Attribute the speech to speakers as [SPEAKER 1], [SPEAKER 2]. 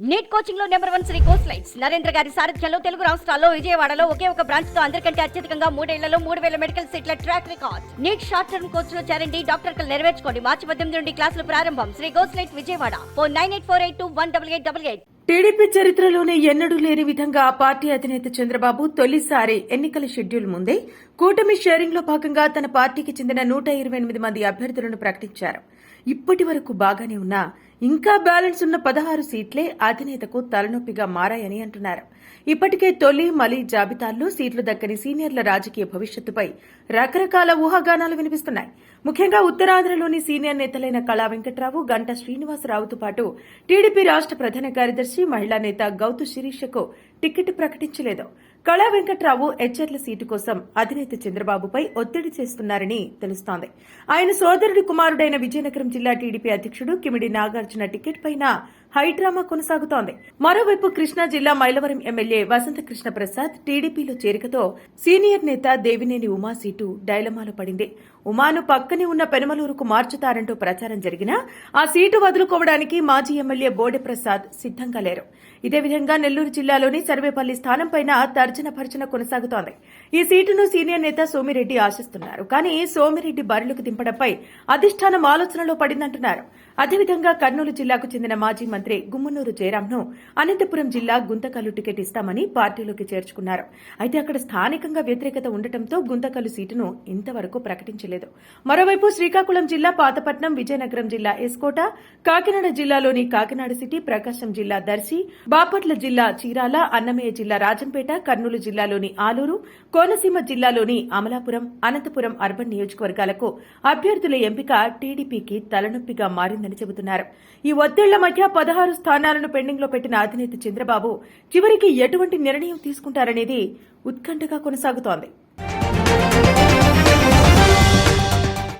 [SPEAKER 1] Neat కోచింగ్లో number one Sri course lights. Narendra గారి సారథ్యంలో తెలుగు రాష్ట్రాల్లో విజయవాడలో ఒకే ఒక బ్రాంచ్తో అందరికంటే అత్యధికంగా మూడేళ్ళలో మూడు వేల మెడికల్ సీట్ల track record. NEET short term కోర్స్లో చేరండి డాక్టర్ కలు నెరవేర్చుకోండి. మార్చి పద్దెనిమిది నుండి క్లాసులు ప్రారంభం. Sri course light Vijayawada. Four nine eight four eight two one double eight double eight.
[SPEAKER 2] TDP చరిత్రలోనే ఎన్నడూ లేని విధంగా పార్టీ అధినేత చంద్రబాబు తొలిసారి ఎన్నికల షెడ్యూల్ ముందే కూటమి షేరింగ్లో భాగంగా తన పార్టీకి చెందిన నూట ఇరవై ఎనిమిది మంది అభ్యర్థులను ప్రకటించారు. ఇప్పటి వరకు బాగానే ఉన్నా ఇంకా బ్యాలెన్స్ ఉన్న పదహారు సీట్లే అధినేతకు తలనొప్పిగా మారాయని అంటున్నారు. ఇప్పటికే తొలి మలి జాబితాల్లో సీట్లు దక్కని సీనియర్ల రాజకీయ భవిష్యత్తుపై రకరకాల ఊహాగానాలు వినిపిస్తున్నాయి. ముఖ్యంగా ఉత్తరాంధ్రలోని సీనియర్ నేతలైన కళా వెంకట్రావు గంట శ్రీనివాసరావుతో పాటు టీడీపీ రాష్ట్ర ప్రధాన కార్యదర్శి మహిళా నేత గౌతు శిరీషకు టికెట్ ప్రకటించలేదు. కళా వెంకట్రావు హెచ్ఆర్ల సీటు కోసం అధినేత చంద్రబాబుపై ఒత్తిడి చేస్తున్నారని తెలుస్తోంది. ఆయన సోదరుడి కుమారుడైన విజయనగరం జిల్లా టీడీపీ అధ్యక్షుడు కిమిడి నాగార్జున టికెట్ పైన హై డ్రామా కొనసాగుతోంది. మరోవైపు కృష్ణా జిల్లా మైలవరం ఎమ్మెల్యే వసంత కృష్ణ ప్రసాద్ టీడీపీలో చేరికతో సీనియర్ నేత దేవినేని ఉమా సీటు డైలమాలో పడింది. ఉమాను పక్కనే ఉన్న పెనమలూరుకు మార్చుతారంటూ ప్రచారం జరిగినా ఆ సీటు వదులుకోవడానికి మాజీ ఎమ్మెల్యే బోడె ప్రసాద్ సిద్ధంగా లేరు. ఇదే విధంగా నెల్లూరు జిల్లాలోని సర్వేపల్లి స్థానంపైన తర్జన భర్జన కొనసాగుతోంది. ఈ సీటును సీనియర్ నేత సోమిరెడ్డి ఆశిస్తున్నారు. కానీ సోమిరెడ్డి బరిలోకి దింపడంపై అధిష్టానం ఆలోచనలో పడిందంటున్నారు. అదేవిధంగా కర్నూలు జిల్లాకు చెందిన మాజీ మంత్రి గుమ్మనూరు జయరాంను అనంతపురం జిల్లా గుంతకల్లు టికెట్ ఇస్తామని పార్టీలోకి చేర్చుకున్నారు. అయితే అక్కడ స్థానికంగా వ్యతిరేకత ఉండటంతో గుంతకల్లు సీటును ఇంతవరకు ప్రకటించలేదు. మరోవైపు శ్రీకాకుళం జిల్లా పాతపట్నం విజయనగరం జిల్లా ఎస్కోట కాకినాడ జిల్లాలోని కాకినాడ సిటీ ప్రకాశం జిల్లా దర్శి బాపట్ల జిల్లా చీరాల అన్నమయ్య జిల్లా రాజంపేట కర్నూలు జిల్లాలోని ఆలూరు కోనసీమ జిల్లాలోని అమలాపురం అనంతపురం అర్బన్ నియోజకవర్గాలకు అభ్యర్థుల ఎంపిక టీడీపీకి తలనొప్పిగా మారిందని చెబుతున్నారు. ఈ ఒత్తిళ్ళ మధ్య పదహారు స్థానాలను పెండింగ్లో పెట్టిన అధినేత చంద్రబాబు చివరికి ఎటువంటి నిర్ణయం తీసుకుంటారనేది ఉత్కంఠగా కొనసాగుతోంది.